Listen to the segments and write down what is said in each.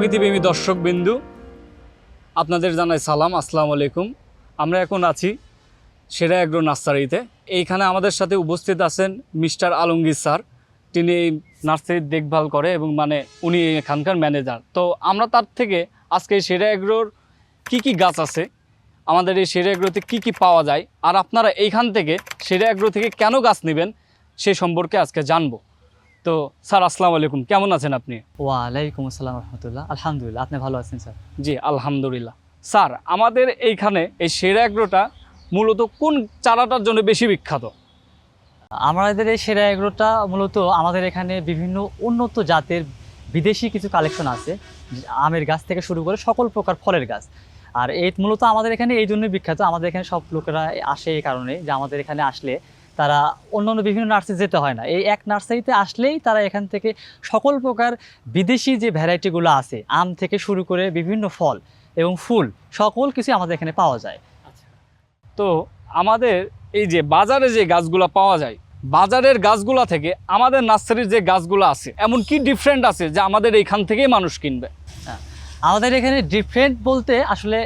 প্রকৃতিপ্রেমী দর্শক বিন্দু আপনাদের জানাই সালাম, আসসালামু আলাইকুম। আমরা এখন আছি সেরা এগ্রো নার্সারিতে। এইখানে আমাদের সাথে উপস্থিত আছেন মিস্টার আলমগীর স্যার। তিনি এই নার্সারির দেখভাল করে এবং মানে উনি এখানকার ম্যানেজার। তো আমরা তার থেকে আজকে এই সেরা এগ্রোর কী কী গাছ আছে, আমাদের এই সেরা এগ্রোতে কী কী পাওয়া যায়, আর আপনারা এইখান থেকে সেরা এগ্রো থেকে কেন গাছ নেবেন সে সম্পর্কে আজকে জানব। তো স্যার আসসালামু আলাইকুম। কেমন আছেন আপনি? ওয়ালাইকুম আসসালাম রহমতুল্লাহ। আলহামদুলিল্লাহ আপনি ভালো আছেন স্যার? জি আলহামদুলিল্লাহ। স্যার আমাদের এইখানে এই সেরা এগ্রোটা মূলত কোন চারাটার জন্য বেশি বিখ্যাত? আমাদের এই সেরা এগ্রোটা মূলত আমাদের এখানে বিভিন্ন উন্নত জাতের বিদেশি কিছু কালেকশন আছে আমের গাছ থেকে শুরু করে সকল প্রকার ফলের গাছ। আর এই মূলত আমাদের এখানে এই জন্যই বিখ্যাত। আমাদের এখানে সব লোকেরা আসে এই কারণে যে আমাদের এখানে আসলে তারা অন্য অন্য বিভিন্ন নার্সারি যেতে হয় না। এই এক নার্সারিতে আসলেই তারা এখান থেকে সকল প্রকার বিদেশি যে ভ্যারাইটিগুলো আছে আম থেকে শুরু করে বিভিন্ন ফল এবং ফুল সকল কিছু আমাদের এখানে পাওয়া যায়। তো আমাদের এই যে বাজারে যে গাছগুলো পাওয়া যায় বাজারের গাছগুলা থেকে আমাদের নার্সারির যে গাছগুলো আছে এমন কি ডিফারেন্ট আছে যে আমাদের এইখান থেকেই মানুষ কিনবে? আমাদের এখানে ডিফারেন্ট বলতে আসলে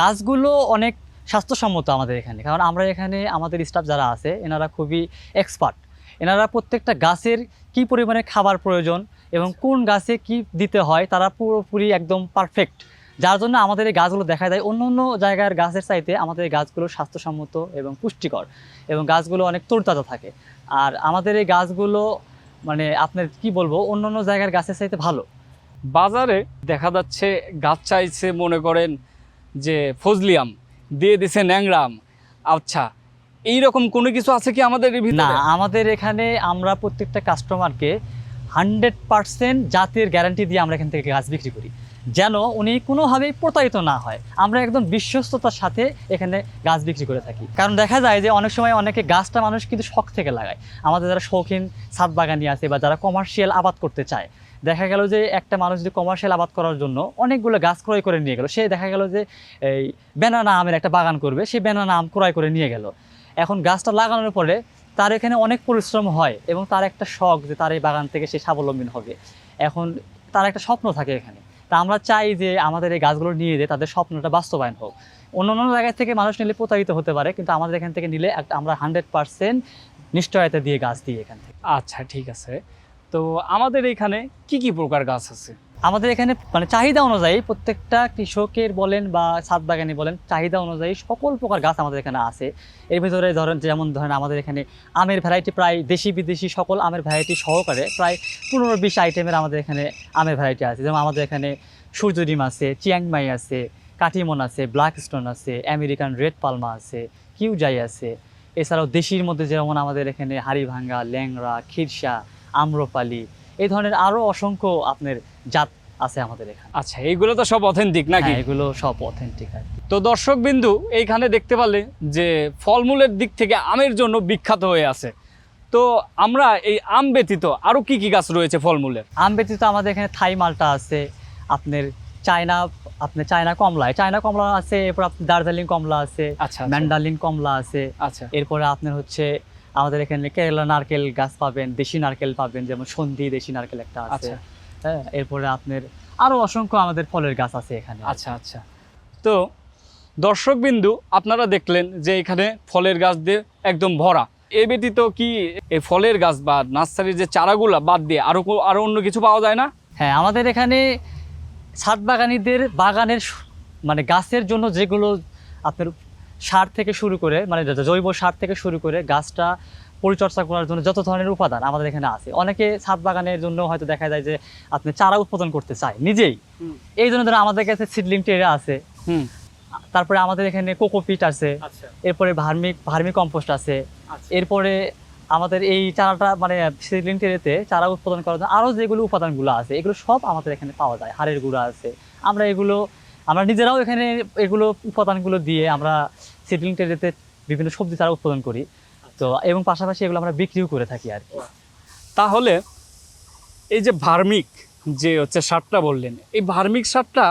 গাছগুলো অনেক স্বাস্থ্যসম্মত আমাদের এখানে। কারণ আমরা এখানে আমাদের স্টাফ যারা আছে, এনারা খুবই এক্সপার্ট এনারা প্রত্যেকটা গাছের কি পরিমাণে খাবার প্রয়োজন এবং কোন গাছে কি দিতে হয়, তারা পুরোপুরি একদম পারফেক্ট যার জন্য আমাদের এই গাছগুলো দেখা যায়, অন্য অন্য জায়গার গাছের চাইতে আমাদের এই গাছগুলো স্বাস্থ্যসম্মত এবং পুষ্টিকর এবং গাছগুলো অনেক তরতাজা থাকে। আর আমাদের এই গাছগুলো মানে আপনার কি বলব, অন্য অন্য জায়গার গাছের চাইতে ভালো। বাজারে দেখা যাচ্ছে, গাছ চাইছে মনে করেন যে ফজলিয়াম দিয়ে দিছে ন্যাংরাম। আচ্ছা এই রকম কোনো কিছু আছে কি আমাদের না, আমাদের এখানে আমরা প্রত্যেকটা কাস্টমারকে হান্ড্রেড পার্সেন্ট জাতের গ্যারান্টি দিয়ে আমরা এখান থেকে গাছ বিক্রি করি, যেন উনি কোনোভাবেই প্রতারিত না হয়। আমরা একদম বিশ্বস্ততার সাথে এখানে গাছ বিক্রি করে থাকি। কারণ দেখা যায় যে অনেক সময় অনেকে গাছটা মানুষ কিন্তু শখ থেকে লাগায়। আমাদের যারা শৌখিন ছাদ বাগানি আছে বা যারা কমার্শিয়াল আবাদ করতে চায় দেখা গেল যে একটা মানুষ যদি কমার্শিয়াল আবাদ করার জন্য অনেকগুলো গাছ ক্রয় করে নিয়ে গেল, সে দেখা গেল যে এই বেনানা আমের একটা বাগান করবে, সে বেনানা আম ক্রয় করে নিয়ে গেল। এখন গাছটা লাগানোর পরে তার এখানে অনেক পরিশ্রম হয় এবং তার একটা শখ যে তার এই বাগান থেকে সে স্বাবলম্বী হবে। এখন তার একটা স্বপ্ন থাকে এখানে। তা আমরা চাই যে আমাদের এই গাছগুলো নিয়ে যে তাদের স্বপ্নটা বাস্তবায়ন হোক। অন্য অন্য জায়গা থেকে মানুষ নিলে প্রতারিত হতে পারে, কিন্তু আমাদের এখান থেকে নিলে আমরা হান্ড্রেড পার্সেন্ট নিশ্চয়তা দিয়ে গাছ দিই এখান থেকে। আচ্ছা ঠিক আছে। তো আমাদের এখানে কি কি প্রকার গাছ আছে? আমাদের এখানে মানে চাহিদা অনুযায়ী প্রত্যেকটা কৃষকের বলেন বা ছাদ বাগানি বলেন, চাহিদা অনুযায়ী সকল প্রকার গাছ আমাদের এখানে আছে। এর ভিতরে ধরেন যেমন ধরেন আমাদের এখানে আমের ভ্যারাইটি প্রায় দেশি বিদেশি সকল আমের ভ্যারাইটি সহকারে প্রায় পনেরো বিশ আইটেমের আমাদের এখানে আমের ভ্যারাইটি আছে। যেমন আমাদের এখানে সূর্যডিম আছে চিয়াংমাই আছে, কাটিমন আছে ব্ল্যাক স্টোন আছে, আমেরিকান রেড পালমা আছে, কিউজাই আছে। এছাড়াও দেশির মধ্যে যেমন আমাদের এখানে হাড়িভাঙ্গা ল্যাংরা খিরসা আম্রপালি এই ধরনের আরও অসংখ্য আপনার জাত আছে আমাদের এখানে। আচ্ছা এইগুলো তো সব অথেন্টিক নাকি? হ্যাঁ, এগুলো সব অথেন্টিক আর। তো দর্শক বিন্দু এইখানে দেখতে পারলে যে ফলমূলের দিক থেকে আমের জন্য বিখ্যাত হয়ে আছে। তো আমরা এই আম ব্যতীত আরও কি কি গাছ রয়েছে ফলমূলের? আম ব্যতীত আমাদের এখানে থাই মালটা আছে আপনার চায়না আপনার চায়না কমলা। চায়না কমলা আছে এরপর আপনার দার্জিলিং কমলা আছে আচ্ছা ম্যান্ডালিন কমলা আছে আচ্ছা। এরপরে আপনার হচ্ছে আমাদের এখানে কেরালা নারকেল গাছ পাবেন দেশি নারকেল পাবেন যেমন সন্ধি দেশি নারকেল একটা আছে। আচ্ছা। হ্যাঁ এরপরে আপনার আরও অসংখ্য আমাদের ফলের গাছ আছে এখানে। আচ্ছা আচ্ছা। তো দর্শক বিন্দু আপনারা দেখলেন যে এখানে ফলের গাছ দিয়ে একদম ভরা। এ ব্যতীত কি এই ফলের গাছ বা নার্সারির যে চারাগুলা বাদ দিয়ে আরও কো- আরও অন্য কিছু পাওয়া যায় না? হ্যাঁ আমাদের এখানে ছাদ বাগানিদের বাগানের মানে গাছের জন্য যেগুলো আপনার সার থেকে শুরু করে মানে জৈব সার থেকে শুরু করে গাছটা পরিচর্যা করার জন্য যত ধরনের উপাদান আমাদের এখানে আছে অনেকে ছাদ বাগানের জন্য হয়তো দেখা যায় যে আপনি চারা উৎপাদন করতে চায় নিজেই। এই জন্য ধরো আমাদের কাছে সিডলিং টেরা আছে। তারপরে আমাদের এখানে কোকোপিট আছে। আচ্ছা। এরপরে ভার্মিক ভার্মি কম্পোস্ট আছে। আচ্ছা। এরপরে আমাদের এই চারাটা মানে সিডলিং টেরেতে চারা উৎপাদন করার জন্য আরও যেগুলো উপাদানগুলো আছে এগুলো সব আমাদের এখানে পাওয়া যায়। হাড়ের গুঁড়া আছে। আমরা এগুলো আমরা নিজেরাও এখানে এগুলো উপাদানগুলো দিয়ে আমরা সিডলিং টেরেতে বিভিন্ন সবজি চারা উৎপাদন করি। তো এবং পাশাপাশি এগুলো আমরা বিক্রিও করে থাকি আর কি। তাহলে এই যে ভার্মিক যে হচ্ছে সারটা বললেন এই ভার্মিক সারটা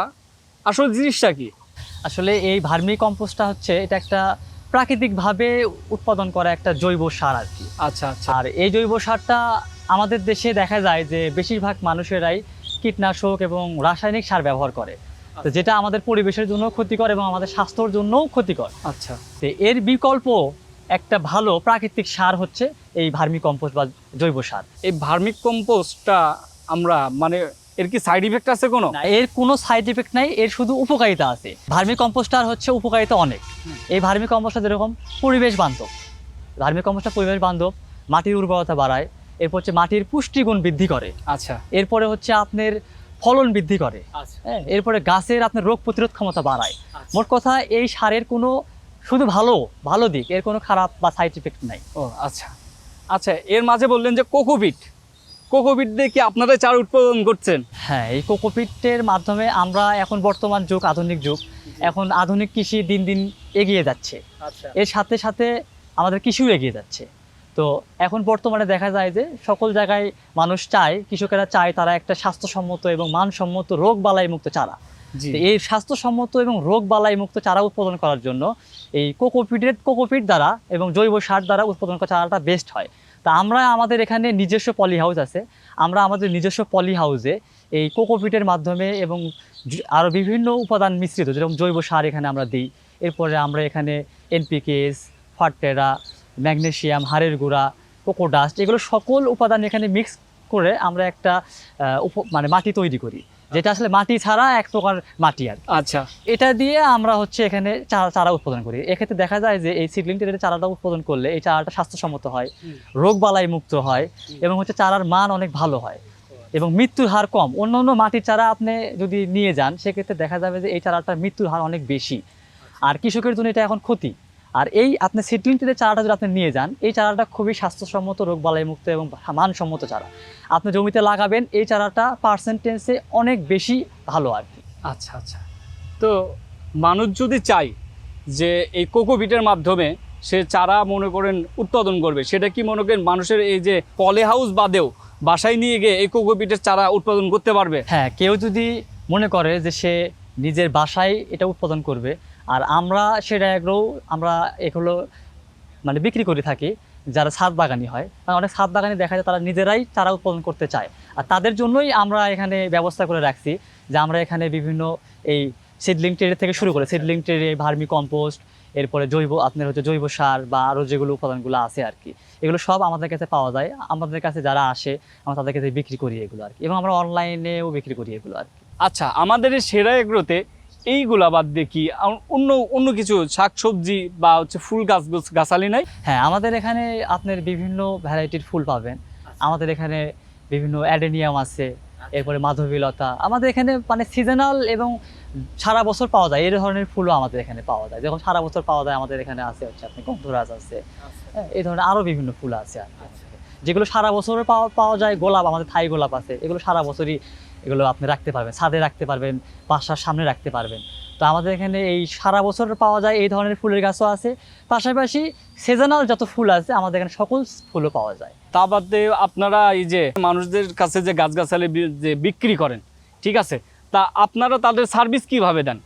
আসল জিনিসটা কি? আসলে এই ভার্মি কম্পোস্টটা হচ্ছে এটা একটা প্রাকৃতিকভাবে উৎপাদন করা একটা জৈব সার আর কি। আচ্ছা আচ্ছা। আর এই জৈব সারটা আমাদের দেশে দেখা যায় যে বেশিরভাগ মানুষেরাই কীটনাশক এবং রাসায়নিক সার ব্যবহার করে। যেটা আমাদের পরিবেশের জন্য ক্ষতিকর এবং আমাদের স্বাস্থ্যর জন্যও ক্ষতিকর। আচ্ছা। তো এর বিকল্প একটা ভালো প্রাকৃতিক সার হচ্ছে এই ভার্মি কম্পোস্ট বা জৈব সার। এই ভার্মিক কম্পোস্টটা আমরা মানে এর কি সাইড ইফেক্ট আছে কোনো? না এর কোনো সাইড এফেক্ট নাই এর শুধু উপকারিতা আছে। ভার্মি কম্পোস্টার হচ্ছে উপকারিতা অনেক। এই ভার্মি কম্পোস্টার যেরকম পরিবেশ বান্ধব ভার্মি কম্পোস্টার পরিবেশ বান্ধব মাটির উর্বরতা বাড়ায় এরপর হচ্ছে মাটির পুষ্টিগুণ বৃদ্ধি করে। আচ্ছা। এরপরে হচ্ছে আপনার ফলন বৃদ্ধি করে। আচ্ছা। হ্যাঁ এরপরে গাছের আপনার রোগ প্রতিরোধ ক্ষমতা বাড়ায়। মোট কথা এই সারের কোনো শুধু ভালো ভালো দিক এর কোনো খারাপ বা সাইড ইফেক্ট নাই। ও আচ্ছা। আচ্ছা এর মাঝে বললেন যে কোকোপিট। কোকোপিট দিয়ে কি আপনারা চার উৎপাদন করছেন? হ্যাঁ এই কোকোপিটের মাধ্যমে আমরা এখন বর্তমান যুগ আধুনিক যুগ। এখন আধুনিক কৃষি দিন দিন এগিয়ে যাচ্ছে। আচ্ছা। এর সাথে সাথে আমাদের কৃষিও এগিয়ে যাচ্ছে। তো এখন বর্তমানে দেখা যায় যে সকল জায়গায় মানুষ চায় কৃষকেরা চায় তারা একটা স্বাস্থ্যসম্মত এবং মানসম্মত রোগ বালাই মুক্ত চারা। এই স্বাস্থ্যসম্মত এবং রোগ বালাই মুক্ত চারা উৎপাদন করার জন্য এই কোকোপিটের কোকোপিট দ্বারা এবং জৈব সার দ্বারা উৎপাদন করা চারাটা বেস্ট হয়। তা আমরা আমাদের এখানে নিজস্ব পলি হাউস আছে। আমরা আমাদের নিজস্ব পলি হাউসে এই কোকোপিটের মাধ্যমে এবং আরও বিভিন্ন উপাদান মিশ্রিত যেরকম জৈব সার এখানে আমরা দিই। এরপরে আমরা এখানে এনপিকেস ফার্টেরা ম্যাগনেসিয়াম হাড়ের গুঁড়া কোকোডাস্ট এগুলো সকল উপাদান এখানে মিক্স করে আমরা একটা মানে মাটি তৈরি করি। যেটা আসলে মাটি ছাড়া এক প্রকার মাটি আর আচ্ছা। এটা দিয়ে আমরা হচ্ছে এখানে চারা চারা উৎপাদন করি। এক্ষেত্রে দেখা যায় যে এই সিডলিং টেরের চারাটা উৎপাদন করলে এই চারাটা স্বাস্থ্যসম্মত হয়। রোগ বালাই মুক্ত হয় এবং হচ্ছে চারার মান অনেক ভালো হয় এবং মৃত্যুর হার কম। অন্য অন্য মাটির চারা আপনি যদি নিয়ে যান সেক্ষেত্রে দেখা যাবে যে এই চারাটার মৃত্যুর হার অনেক বেশি। আর কৃষকের জন্য এটা এখন ক্ষতি। আর এই আপনি সিডলিং টেরের চারাটা যদি আপনি নিয়ে যান এই চারাটা খুবই স্বাস্থ্যসম্মত রোগ বালাই মুক্ত এবং মানসম্মত চারা। আপনি জমিতে লাগাবেন এই চারাটা পার্সেন্টেজে অনেক বেশি ভালো আর কি। আচ্ছা আচ্ছা। তো মানুষ যদি চায় যে এই কোকোপিটের মাধ্যমে সে চারা মনে করেন উৎপাদন করবে সেটা কি মনে করেন মানুষের এই যে পলে হাউস বাদেও বাসায় নিয়ে গিয়ে এই কোকোপিটের চারা উৎপাদন করতে পারবে? হ্যাঁ কেউ যদি মনে করে যে সে নিজের বাসায় এটা উৎপাদন করবে আর আমরা সেটা এগুলো আমরা এগুলো মানে বিক্রি করে থাকি, যারা ছাদ বাগানি হয়। কারণ অনেক ছাদ বাগানি দেখা যায়, তারা নিজেরাই চারা উৎপাদন করতে চায়। আর তাদের জন্যই আমরা এখানে ব্যবস্থা করে রাখছি যে আমরা এখানে বিভিন্ন এই সিডলিং ট্রে থেকে শুরু করে সিডলিং ট্রে ভার্মি কম্পোস্ট এরপরে জৈব, আপনার হচ্ছে জৈব সার বা আরও যেগুলো উপাদানগুলো আছে আর কি। এগুলো সব আমাদের কাছে পাওয়া যায়। আমাদের কাছে যারা আসে, আমরা তাদের কাছে বিক্রি করি এগুলো আর কি। এবং আমরা অনলাইনেও বিক্রি করি এগুলো আর কি। আচ্ছা আমাদের এই সেরা এগ্রোতে এইগুলা বাদ দিয়ে কি অন্য অন্য কিছু শাকসবজি বা হচ্ছে ফুল গাছ গাছ- গাছালি নাই? হ্যাঁ আমাদের এখানে আপনার বিভিন্ন ভ্যারাইটির ফুল পাবেন। আমাদের এখানে বিভিন্ন অ্যাডেনিয়াম আছে এরপরে মাধবীলতা। আমাদের এখানে মানে সিজনাল এবং সারা বছর পাওয়া যায় এই ধরনের ফুলও আমাদের এখানে পাওয়া যায়। যখন সারা বছর পাওয়া যায় আমাদের এখানে আছে হচ্ছে আপনি গন্ধরাজ আছে। হ্যাঁ, এই ধরনের আরও বিভিন্ন ফুল আছে আর যেগুলো সারা বছর পাওয়া পাওয়া যায় গোলাপ আমাদের থাই গোলাপ আছে এগুলো সারা বছরই এগুলো আপনি রাখতে পারবেন ছাদে রাখতে পারবেন বাসার সামনে রাখতে পারবেন। তো আমাদের এখানে এই সারা বছর পাওয়া যায় এই ধরনের ফুলের গাছও আছে। পাশাপাশি সিজনাল যত ফুল আছে আমাদের এখানে সকল ফুলও পাওয়া যায়। তা বাদে আপনারা এই যে মানুষদের কাছে যে গাছগাছালি যে বিক্রি করেন ঠিক আছে? তা আপনারা তাদের সার্ভিস কীভাবে দেন?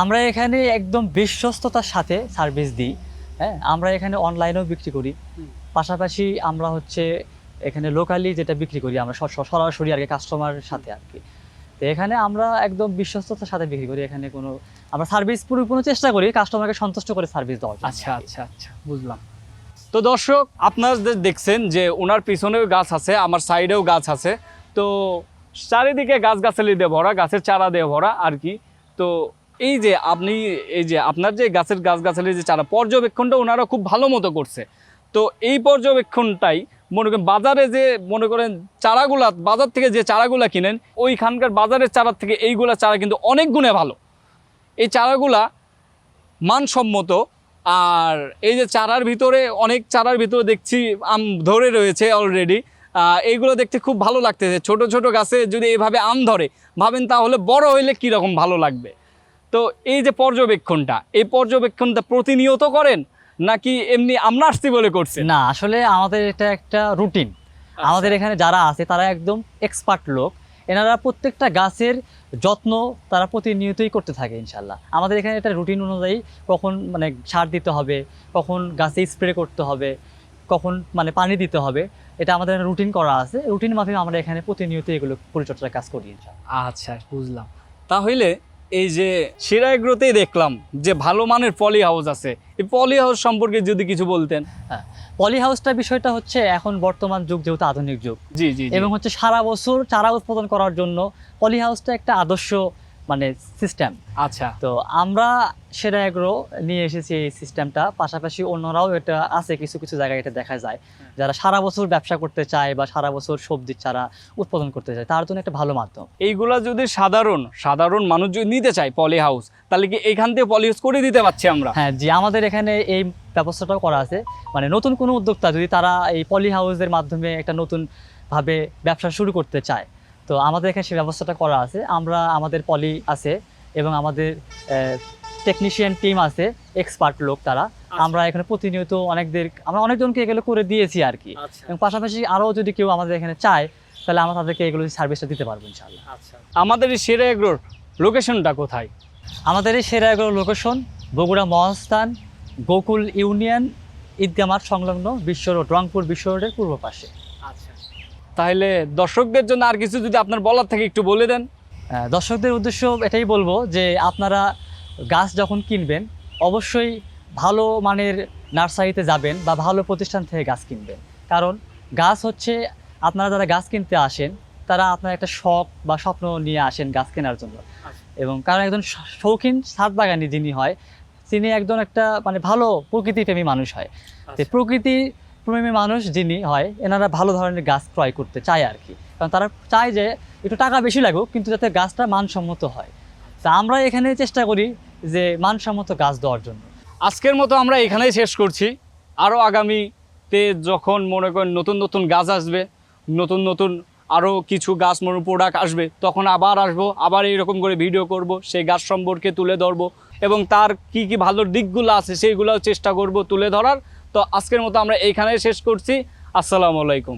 আমরা এখানে একদম বিশ্বস্ততার সাথে সার্ভিস দিই হ্যাঁ? আমরা এখানে অনলাইনেও বিক্রি করি। পাশাপাশি আমরা হচ্ছে এখানে লোকালি যেটা বিক্রি করি আমরা সরাসরি আর কি কাস্টমারের সাথে আর কি। তো এখানে আমরা একদম বিশ্বস্ততার সাথে বিক্রি করি, এখানে কোনো, আমরা সার্ভিস পুরোপুরি চেষ্টা করি কাস্টমারকে সন্তুষ্ট করে সার্ভিস দেওয়ার আচ্ছা আচ্ছা আচ্ছা বুঝলাম। তো দর্শক আপনারা যে দেখছেন যে ওনার পিছনেও গাছ আছে, আমার সাইডেও গাছ আছে। তো চারিদিকে গাছগাছালি দিয়ে ভরা, গাছের চারা দিয়ে ভরা আর কি। তো এই যে আপনি, এই যে আপনার যে গাছের গাছগাছালি যে চারা, পর্যবেক্ষণটা ওনারা খুব ভালো মতো করছে। তো এই পর্যবেক্ষণটাই মনে করেন বাজারে যে মনে করেন চারাগুলা, বাজার থেকে যে চারাগুলা কিনেন, ওইখানকার বাজারের চারার থেকে এইগুলা চারা কিন্তু অনেক গুণে ভালো। এই চারাগুলা মানসম্মত, আর এই যে চারার ভিতরে, অনেক চারার ভিতরে দেখছি আম ধরে রয়েছে অলরেডি এইগুলো দেখতে খুব ভালো লাগতেছে। ছোট ছোট গাছে যদি এভাবে আম ধরে, ভাবেন তাহলে বড় হইলে কীরকম ভালো লাগবে? তো এই যে পর্যবেক্ষণটা, এই পর্যবেক্ষণটা প্রতিনিয়ত করেন? নাকি এমনি আমরা আসছি বলে করছেন? না আসলে আমাদের এটা একটা রুটিন আমাদের এখানে যারা আছে তারা একদম এক্সপার্ট লোক। এনারা প্রত্যেকটা গাছের যত্ন তারা প্রতিনিয়তই করতে থাকে ইনশাল্লাহ আমাদের এখানে একটা রুটিন অনুযায়ী কখন মানে সার দিতে হবে কখন গাছে স্প্রে করতে হবে কখন মানে পানি দিতে হবে এটা আমাদের রুটিন করা আছে। রুটিন মাফিক আমরা এখানে প্রতিনিয়ত এগুলো পরিচর্যার কাজ করি। আচ্ছা বুঝলাম। তাহলে এই যে সেরা এগ্রোতেই দেখলাম যে ভালো মানের পলি হাউস আছে। এই পলি হাউস সম্পর্কে যদি কিছু বলতেন। পলি হাউসটা বিষয়টা হচ্ছে এখন বর্তমান যুগ যেহেতু আধুনিক যুগ। জি জি জি। এবং হচ্ছে সারা বছর চারা উৎপাদন করার জন্য পলি হাউসটা একটা আদর্শ মানে সিস্টেম আচ্ছা। তো আমরা সেরা এগ্রো নিয়ে এসেছি এই সিস্টেমটা পাশাপাশি অন্যরাও এটা আছে কিছু কিছু জায়গায় এটা দেখা যায়। যারা সারা বছর ব্যবসা করতে চায় বা সারা বছর সবজির চারা উৎপাদন করতে চায় তার জন্য একটা ভালো মাধ্যম। এইগুলা যদি সাধারণ সাধারণ মানুষ যদি নিতে চায় পলি হাউস তাহলে কি এইখান থেকে পলি হাউস করে দিতে পারছি আমরা? হ্যাঁ জি আমাদের এখানে এই ব্যবস্থাটাও করা আছে। মানে নতুন কোনো উদ্যোক্তা যদি তারা এই পলি হাউসের মাধ্যমে একটা নতুন ভাবে ব্যবসা শুরু করতে চায় তো আমাদের এখানে সেই ব্যবস্থাটা করা আছে। আমরা আমাদের পলি আছে এবং আমাদের টেকনিশিয়ান টিম আছে এক্সপার্ট লোক তারা। আমরা এখানে প্রতিনিয়ত অনেকদের আমরা অনেকজনকে এগুলো করে দিয়েছি আর কি। আচ্ছা। এবং পাশাপাশি আরও যদি কেউ আমাদের এখানে চায় তাহলে আমরা তাদেরকে এগুলো সার্ভিসটা দিতে পারব ইনশাআল্লাহ। আচ্ছা। আমাদের এই সেরা এগ্রোর লোকেশনটা কোথায়? আমাদের এই সেরা এগুলো লোকেশন বগুড়া মহাস্থান গোকুল ইউনিয়ন মাঠ সংলগ্ন বিশ্ব রোড রংপুর বিশ্ব রোডের পূর্ব পাশে। আচ্ছা তাহলে দর্শকদের জন্য আর কিছু যদি আপনার বলার থাকে একটু বলে দেন। দর্শকদের উদ্দেশ্য এটাই বলব যে আপনারা গাছ যখন কিনবেন অবশ্যই ভালো মানের নার্সারিতে যাবেন বা ভালো প্রতিষ্ঠান থেকে গাছ কিনবেন। কারণ গাছ হচ্ছে আপনারা যারা গাছ কিনতে আসেন তারা আপনার একটা শখ বা স্বপ্ন নিয়ে আসেন গাছ কেনার জন্য। এবং কারণ একজন শৌখিন ছাদ বাগানি যিনি হয় তিনি একজন একটা মানে ভালো প্রকৃতিপ্রেমী মানুষ হয়। তো প্রকৃতি প্রেমী মানুষ যিনি হয়, এনারা ভালো ধরনের গাছ ক্রয় করতে চায় আর কি। কারণ তারা চায় যে একটু টাকা বেশি লাগুক, কিন্তু যাতে গাছটা মানসম্মত হয়। তা আমরা এখানে চেষ্টা করি যে মানসম্মত গাছ দেওয়ার জন্য। আজকের মতো আমরা এখানেই শেষ করছি। আরও আগামীতে যখন মনে করেন নতুন নতুন গাছ আসবে, নতুন নতুন আরও কিছু গাছ মনে প্রোডাক্ট আসবে, তখন আবার আসব, আবার এইরকম করে ভিডিও করব, সেই গাছ সম্পর্কে তুলে ধরবো এবং তার কি কি ভালো দিকগুলো আছে, সেইগুলোও চেষ্টা করব তুলে ধরার। তো আজকের মতো আমরা এইখানে শেষ করছি। আসসালামু আলাইকুম।